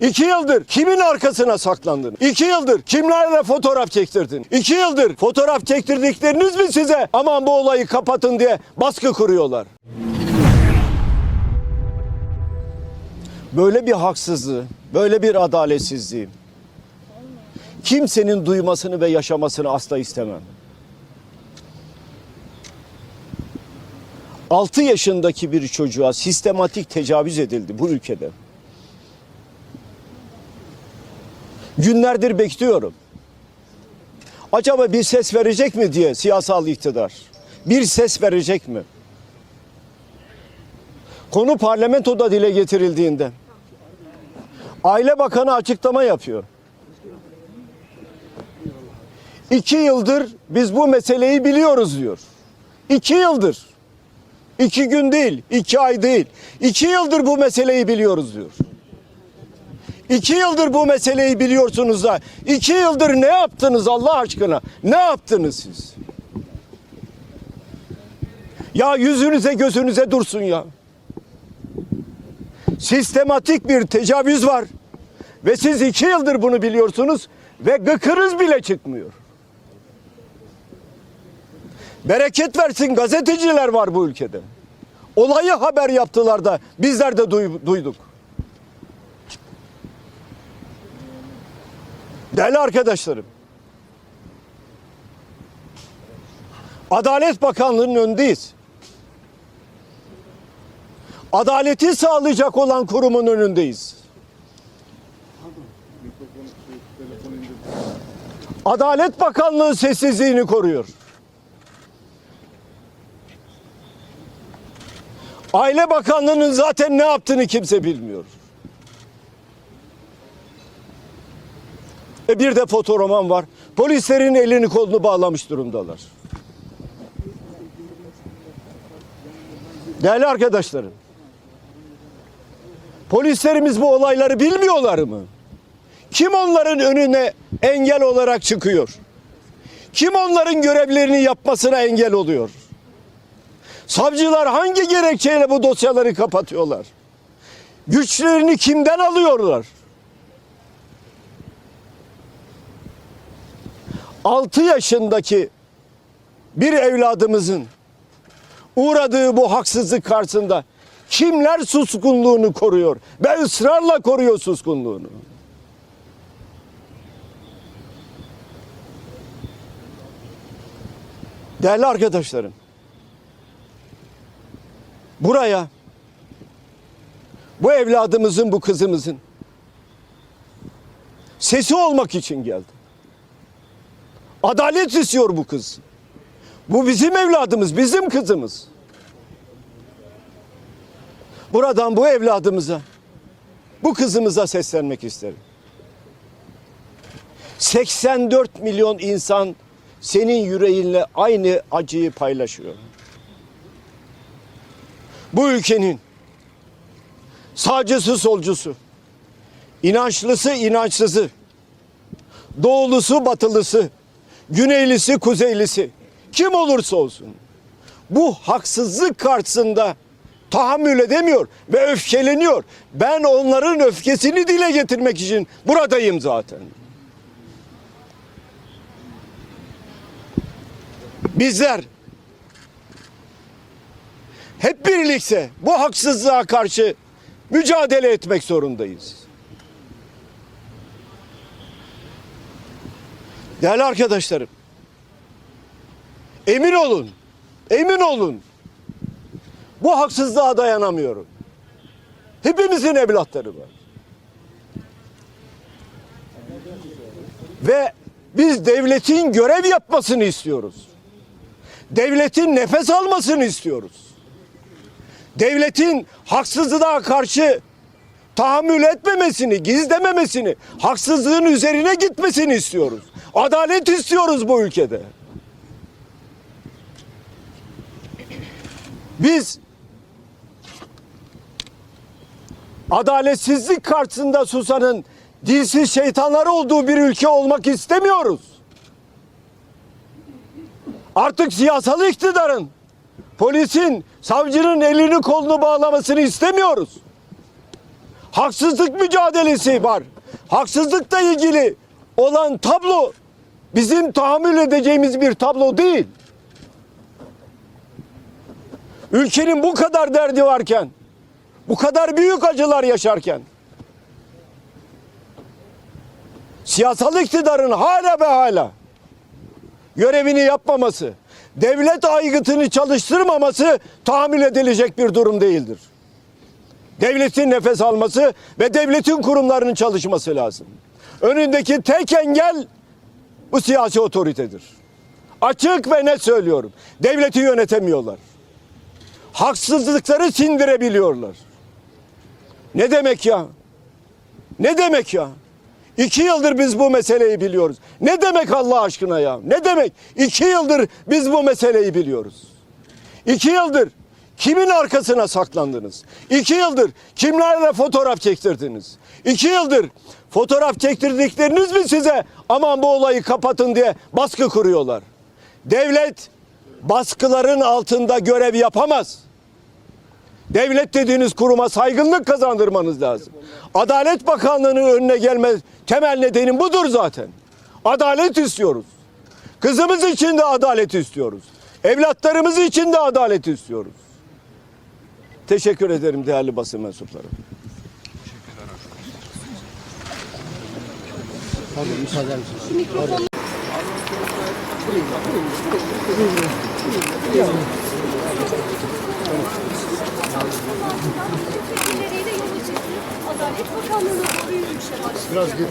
İki yıldır kimin arkasına saklandın? İki yıldır kimlerle fotoğraf çektirdin? İki yıldır fotoğraf çektirdikleriniz mi size aman bu olayı kapatın diye baskı kuruyorlar? Böyle bir haksızlığı, böyle bir adaletsizliği kimsenin duymasını ve yaşamasını asla istemem. 6 yaşındaki bir çocuğa sistematik tecavüz edildi bu ülkede. Günlerdir bekliyorum. Acaba bir ses verecek mi diye siyasal iktidar. Bir ses verecek mi? Konu parlamentoda dile getirildiğinde Aile Bakanı açıklama yapıyor. İki yıldır biz bu meseleyi biliyoruz diyor. İki yıldır. İki gün değil, iki ay değil. İki yıldır bu meseleyi biliyoruz diyor. İki yıldır bu meseleyi biliyorsunuz da iki yıldır ne yaptınız Allah aşkına? Ne yaptınız siz? Ya yüzünüze gözünüze dursun ya. Sistematik bir tecavüz var. Ve siz iki yıldır bunu biliyorsunuz ve gıkınız bile çıkmıyor. Bereket versin gazeteciler var bu ülkede. Olayı haber yaptılar da bizler de duy- duyduk. Değerli arkadaşlarım. Adalet Bakanlığı'nın önündeyiz. Adaleti sağlayacak olan kurumun önündeyiz. Adalet Bakanlığı sessizliğini koruyor. Aile Bakanlığı'nın zaten ne yaptığını kimse bilmiyor. E bir de fotoroman var. Polislerin elini kolunu bağlamış durumdalar. Değerli arkadaşlarım. Polislerimiz bu olayları bilmiyorlar mı? Kim onların önüne engel olarak çıkıyor? Kim onların görevlerini yapmasına engel oluyor? Savcılar hangi gerekçeyle bu dosyaları kapatıyorlar? Güçlerini kimden alıyorlar? 6 yaşındaki bir evladımızın uğradığı bu haksızlık karşısında kimler suskunluğunu koruyor ve ısrarla koruyor suskunluğunu? Değerli arkadaşlarım, buraya bu evladımızın, bu kızımızın sesi olmak için geldim. Adalet istiyor bu kız. Bu bizim evladımız, bizim kızımız. Buradan bu evladımıza, bu kızımıza seslenmek isterim. 84 milyon insan senin yüreğinle aynı acıyı paylaşıyor. Bu ülkenin sağcısı solcusu, inançlısı inançsızı, doğulusu batılısı, güneylisi kuzeylisi kim olursa olsun bu haksızlık karşısında tahammül edemiyor ve öfkeleniyor. Ben onların öfkesini dile getirmek için buradayım zaten. Bizler hep birlikte bu haksızlığa karşı mücadele etmek zorundayız. Değerli arkadaşlarım, emin olun, emin olun. Bu haksızlığa dayanamıyorum. Hepimizin evlatları var. Ve biz devletin görev yapmasını istiyoruz. Devletin nefes almasını istiyoruz. Devletin haksızlığa karşı tahammül etmemesini, gizlememesini, haksızlığın üzerine gitmesini istiyoruz. Adalet istiyoruz bu ülkede. Biz adaletsizlik karşısında susanın dilsiz şeytanlar olduğu bir ülke olmak istemiyoruz. Artık siyasal iktidarın, polisin, savcının elini kolunu bağlamasını istemiyoruz. Haksızlık mücadelesi var. Haksızlıkla ilgili olan tablo bizim tahammül edeceğimiz bir tablo değil. Ülkenin bu kadar derdi varken, bu kadar büyük acılar yaşarken, siyasal iktidarın hala ve hala görevini yapmaması, devlet aygıtını çalıştırmaması tahammül edilecek bir durum değildir. Devletin nefes alması ve devletin kurumlarının çalışması lazım. Önündeki tek engel bu siyasi otoritedir. Açık ve net söylüyorum. Devleti yönetemiyorlar. Haksızlıkları sindirebiliyorlar. Ne demek ya? Ne demek ya? İki yıldır biz bu meseleyi biliyoruz. Ne demek Allah aşkına ya? Ne demek? İki yıldır biz bu meseleyi biliyoruz. İki yıldır kimin arkasına saklandınız? İki yıldır kimlerle fotoğraf çektirdiniz? İki yıldır fotoğraf çektirdikleriniz mi size aman bu olayı kapatın diye baskı kuruyorlar? Devlet baskıların altında görev yapamaz. Devlet dediğiniz kuruma saygınlık kazandırmanız lazım. Adalet Bakanlığı'nın önüne gelme temel nedeni budur zaten. Adalet istiyoruz. Kızımız için de adalet istiyoruz. Evlatlarımız için de adalet istiyoruz. Teşekkür ederim değerli basın mensupları. Biraz geri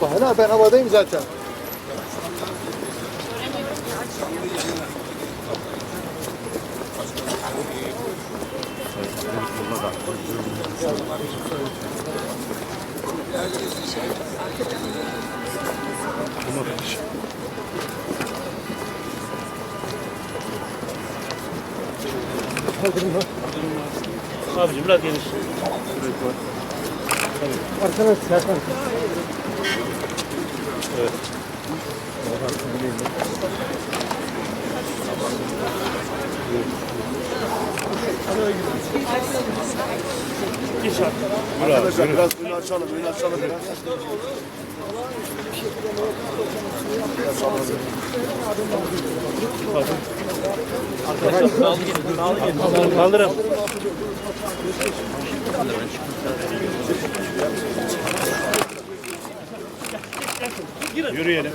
Hala ben havadayım zaten. Abicim biraz geniş. Arkadaş Serkan. Geç abi. Arkadaşlar biraz önü açalım, önü açalım biraz. Kaldırın. Yürüyelim.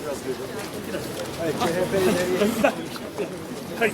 Hayır.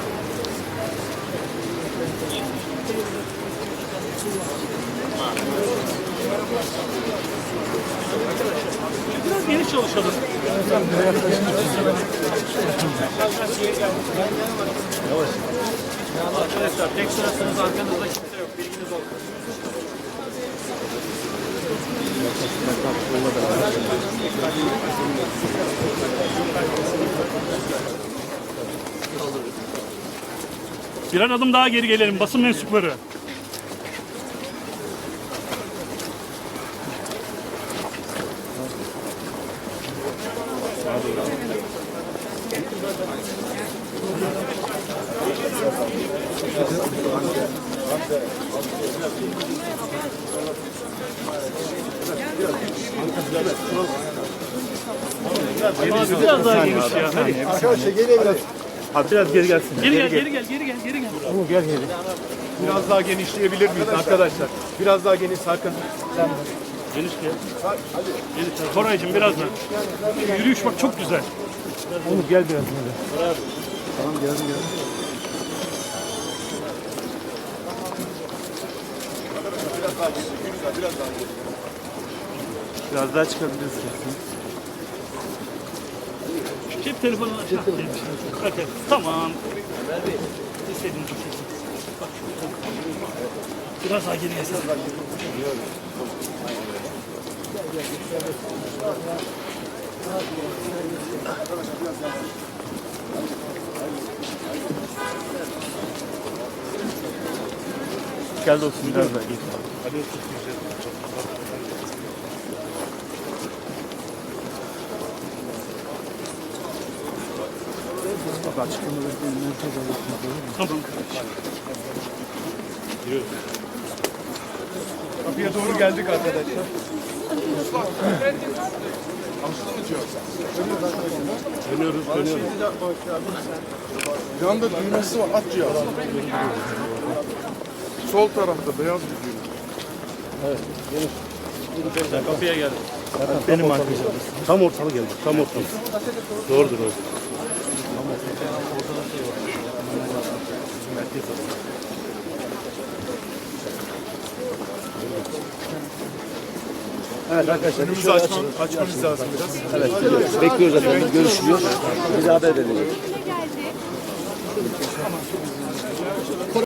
Biraz geniş çalışalım. Arkadaşlar tek sırasınız arkanızda kimse yok. Bilginiz olsun. Birer adım daha geri gelelim basın mensupları. Biraz daha geniş ya. Hadi. Arkadaşlar geriye biraz. Abi biraz geri gelsin. Geri gel, geri gel, geri gel, geri gel. gel geri. Biraz daha genişleyebilir miyiz arkadaşlar? Biraz daha geniş Serkan. Geniş gel. Geniş gel. Koraycığım biraz daha. Yürüyüş bak çok güzel. Onu gel biraz böyle. Tamam geldim geldim. Biraz daha çıkabiliriz. Cep telefonunu aç. Okey, Tamam. İstediğiniz gibi çekin. Bak, Biraz daha geri gelsin. Gel dostum biraz daha git. Tamam. Kapıya doğru geldik arkadaşlar. Dönüyoruz, dönüyoruz. Yanda düğmesi var. Aç ya. Sol tarafta beyaz bir düğme. Sen kapıya gel. Benim arkadaşım. Tam ortalı gel bak, tam ortalı. Doğrudur o. Önümüzü açmam, açmamız lazım biraz. Bekliyoruz efendim. Görüşülüyor. Bize haber verin. geldi.